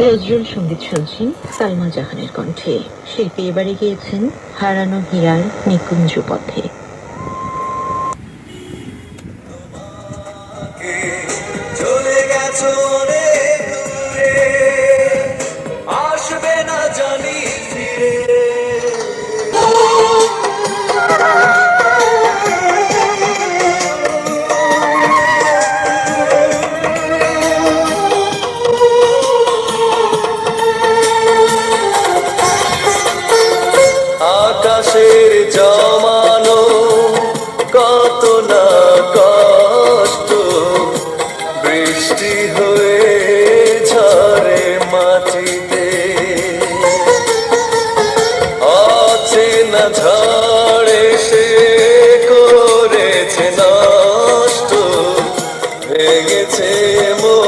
নজরুল সংগীত শুনছেন সালমা জাহানের কণ্ঠে। শিল্পী এবারে গিয়েছেন হারানো হীরার নিকুঞ্জ পথে। আকাশের জমানো কত না কষ্ট। বৃষ্টি হয়ে ঝরে মাটিতে। আছে না ঝড়ে সে করেছে নষ্ট। ভেঙেছে মো